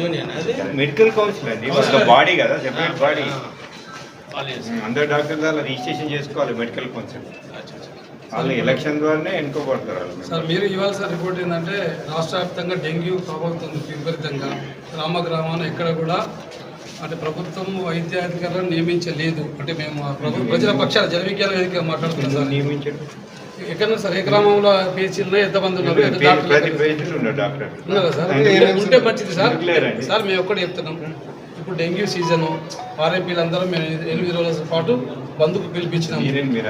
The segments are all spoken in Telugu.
యూనియన్ అది. మెడికల్ కౌన్సిల్ అండి. ఒక బాడీ కదా సెపరేట్ బాడీ. అందరు డాక్టర్లు అలా రిజిస్ట్రేషన్ చేసుకోవాలి మెడికల్ కౌన్సిల్. వాళ్ళు ఎలక్షన్ ద్వారానే ఎన్నుకోబడతారు వాళ్ళు సార్ మీరు ఇవ్వాల్సిన రిపోర్ట్ ఏంటంటే రాష్ట్ర వ్యాప్తంగా డెంగ్యూ ప్రభావితం విపరీతంగా. గ్రామ గ్రామాన ఎక్కడ కూడా అంటే ప్రభుత్వం వైద్యాధికారులను నియమించలేదు. అంటే మేము ప్రజల పక్షాల జన విజ్ఞాన వేదిక మాట్లాడుతున్నాం సార్. నియమించండి ఎక్కడ సార్ ఏ గ్రామంలో ఉన్నాయి ఎంతమంది ఉన్నారు పేజీలు డాక్టర్ సార్? ఉంటే మంచిది సార్? సార్ మేము ఒక్కటి చెప్తున్నాం. ఇప్పుడు డెంగ్యూ సీజన్ ఆర్ఎంపీలందరం మేము ఎనిమిది రోజుల పాటు బంధుకు పిలిపించినాం.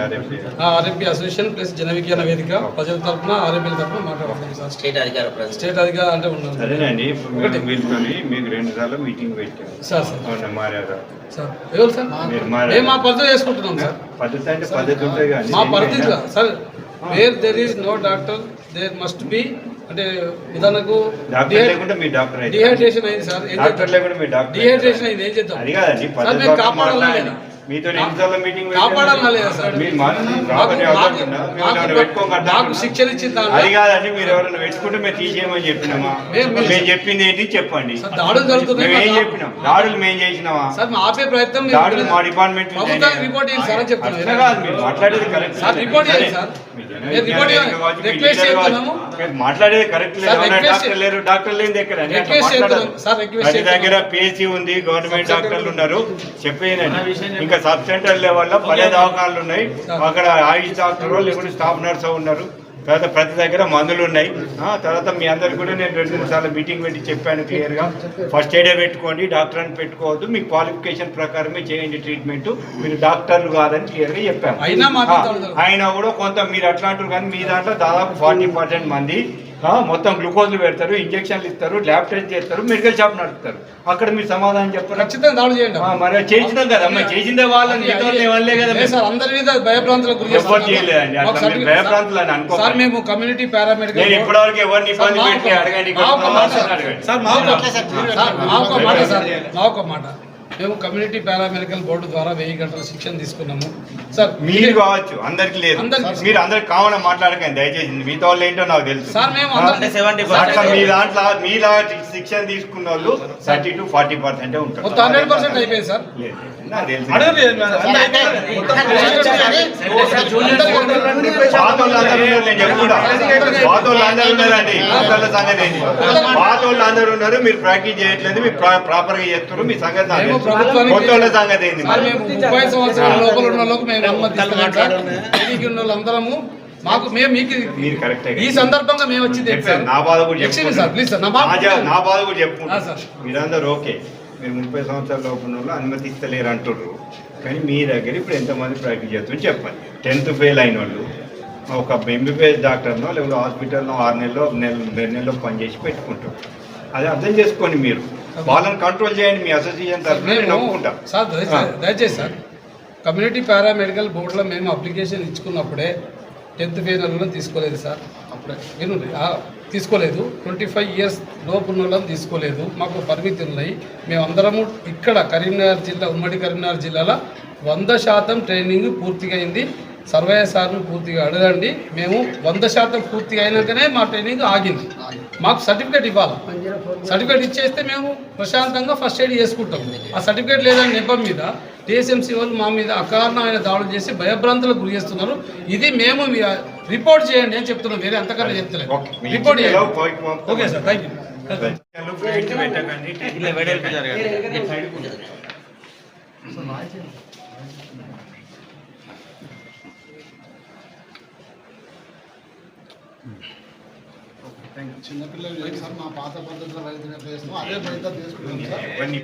ఆర్ఎంపీ ఆ RMP association plus Jana Vignana Vedika ప్రజల తరఫున ఆర్ఎంపీల తరఫున మాట్లాడుతున్నాం సార్. స్టేట్ అధికార స్టేట్ అధికార అంటే ఉన్నాం సరేనండి ఇప్పుడు మేము వీళ్ళతోని మీకు రెండు సార్లు మీటింగ్ సార్ సార్. మారారా? సార్ ఎవరు సార్? మా చేసుకుంటున్నాం సార్. పద్ధతి అంటే పద్ధతి ఉంటుంది కానీ మా పరిధిగా sir where there is no doctor there must be అంటే ఉదాహరణకు డిహైడ్రేషన్ అయింది సార్. డిహైడ్రేషన్ అయింది. ఏం చేద్దాం? సార్ మేము కాపాడాలా? మీతో ఎన్నిసార్లు మీటింగ్ కాపాడాలా లేదా సార్? మీరు? మాకు శిక్షణ ఇచ్చిన దాంట్లో అది కాదండి మీరు ఎవరైనా పెట్టుకుంటే మేము తీసేయమని చెప్పినామా? మేము- చెప్పింది ఏంటి చెప్పండి. సార్ దాడులు జరుగుతున్నాయి మేము ఏం చెప్పినాం? దాడులు మేము చేసినామా? సార్ మా ఆపే ప్రయత్నం మీరు దాడులు మా డిపార్ట్మెంట్ రిపోర్ట్ చేయండి సార్ అని కాదు మీరు మాట్లాడేది కరెక్ట్. సార్, రిపోర్ట్ చేయండి సార్. మీరు రిపోర్ట్ చేయండి. రిక్వెస్ట్ చేస్తున్నాము. మాట్లాడేది కరెక్ట్ లేదు. డాక్టర్ లేరు. డాక్టర్ లేని దగ్గర. దగ్గర పిహెచ్సి ఉంది గవర్నమెంట్ డాక్టర్లు ఉన్నారు. చెప్పేనండి ఇంకా సబ్ సెంటర్ లెవెల్లో పదే దవాఖానాలు ఉన్నాయి. అక్కడ ఆయుష్ డాక్టర్ లేకుంటే స్టాఫ్ నర్స్ ఉన్నారు. తర్వాత ప్రతి దగ్గర మందులు ఉన్నాయి. ఆ, తర్వాత మీ అందరికి కూడా నేను రెండు మూడు సార్లు మీటింగ్ పెట్టి చెప్పాను క్లియర్గా. ఫస్ట్ ఎయిడే పెట్టుకోండి డాక్టర్ అని పెట్టుకోవద్దు. మీ క్వాలిఫికేషన్ ప్రకారమే చేయండి ట్రీట్మెంట్. మీరు డాక్టర్లు కాదని క్లియర్గా చెప్పాను అయినా కూడా కొంత మీరు అట్లా అంటారు కానీ మీ దాంట్లో దాదాపు ఫార్టీ పర్సెంట్ మంది మొత్తం గ్లూకోజ్లు పెడతారు ఇంజక్షన్లు ఇస్తారు ల్యాబ్ టెస్ట్ చేస్తారు మెడికల్ షాప్ నడుపుతారు అక్కడ మీరు సమాధానం చెప్పరు ఖచ్చితంగా దాడులు చేయండి మరి చేసినాం కదా అమ్మ చేసిందే వాళ్ళని వాళ్ళే కదా అందరి మీద ఎవ్వరు చేస్తున్నారు. చేయలేదండి. మీరు సర్టిఫికేట్- భయభ్రాంతులు అని అనుకోకండి. సార్ మేము కమ్యూనిటీ పారామెడికల్ నేను ఇప్పటివరకు ఎవరిని ఇబ్బంది పెట్టి అడగండి మా ఒక మాట సార్ మా ఒక మాట మేము కమ్యూనిటీ పారామెడికల్ బోర్డు ద్వారా వెయ్యి గంటల శిక్షణ తీసుకున్నాము. సార్ మీరు కావచ్చు అందరికి లేదు. మీరు అందరికి కావాలని మాట్లాడకండి దయచేసి. మీతో వాళ్ళు ఏంటో నాకు తెలుసు. సార్ మేము అట్లా మీ దాంట్లో మీలా శిక్షణ తీసుకున్న వాళ్ళు థర్టీ టు ఫార్టీ పర్సెంట్ ఉంటారు. హండ్రెడ్ పర్సెంట్ అయిపోయింది సార్. లేదు, నాకు తెలుసు. పాత వాళ్ళందరూ ఉన్నారు, నేను చెప్పుకుంటా. పాత వాళ్ళందరూ ఉన్నారండి సంగతి ఏంటి? ఉన్నారు మీరు ప్రాక్టీస్ చేయట్లేదు మీరు ప్రాపర్గా చేస్తున్నారు మీ సంగతి నాకు మేము తెలుసు. ప్రభుత్వానికి కొత్త వాళ్ళ సంగతి? మేము ముప్పై సంవత్సరాల లోపల ఉన్న వాళ్ళకు మేము వాళ్ళందరము మాకు మేము మీకు మీరు కరెక్టే ఈ సందర్భంగా మేము వచ్చింది నా బాధ కూడా చెప్పుకుంటా. సార్ ప్లీజ్ సార్ నా బాధ కూడా చెప్పుకుంటా సార్. మీరందరూ ఓకే మీరు ముప్పై సంవత్సరాల లోపు ఉన్న వాళ్ళు అనుమతిస్తలేరు అంటుర్రు. కానీ మీ దగ్గర ఇప్పుడు ఎంతమంది ప్రాక్టీస్ చేస్తుందని చెప్పండి. టెన్త్ ఫెయిల్ అయిన వాళ్ళు ఒక ఎంబీబీఎస్ డాక్టర్నో లేకపోతే హాస్పిటల్లో ఆరు నెలలో నెల రెండు నెలల్లో పనిచేసి పెట్టుకుంటారు. అది అర్థం చేసుకోండి మీరు. వాళ్ళని కంట్రోల్ చేయండి మీ అసోసియేషన్ తరఫున సార్ దయచేసి సార్ కమ్యూనిటీ పారామెడికల్ బోర్డులో మేము అప్లికేషన్ ఇచ్చుకున్నప్పుడే టెన్త్ ఫెయిల్లను తీసుకోలేదు సార్. అప్పుడే వినండి ఆ, తీసుకోలేదు. ట్వంటీ ఫైవ్ ఇయర్స్ లోపు ఉన్న వాళ్ళని తీసుకోలేదు. మాకు పరిమితి ఉన్నాయి. మేమందరము ఇక్కడ కరీంనగర్ జిల్లా ఉమ్మడి కరీంనగర్ జిల్లాలో వంద శాతం ట్రైనింగ్ పూర్తిగా అయింది. సర్వయ్య సార్ను పూర్తిగా అడగండి. మేము వంద శాతం పూర్తిగా అయినాకనే మా ట్రైనింగ్ ఆగింది. మాకు సర్టిఫికేట్ ఇవ్వాలి. సర్టిఫికేట్ ఇచ్చేస్తే మేము ప్రశాంతంగా ఫస్ట్ ఎయిడ్ చేసుకుంటాం. ఆ సర్టిఫికేట్ లేదని నెపం మీద టీఎస్ఎంసీ వాళ్ళు మా మీద అకారణమైన దాడులు చేసి భయభ్రాంతులకు గురి చేస్తున్నారు. ఇది మేము మీ- రిపోర్ట్ చేయండి అని చెప్తున్నాం వేరే అంతకన్నా చెప్తలేదు. రిపోర్ట్ చేయండి. ఓకే సార్ థ్యాంక్ చిన్నపిల్లలు సార్ మా పాత పద్ధతిలో రైతు చేస్తాం అదే రైతు చేసుకుంటాం సార్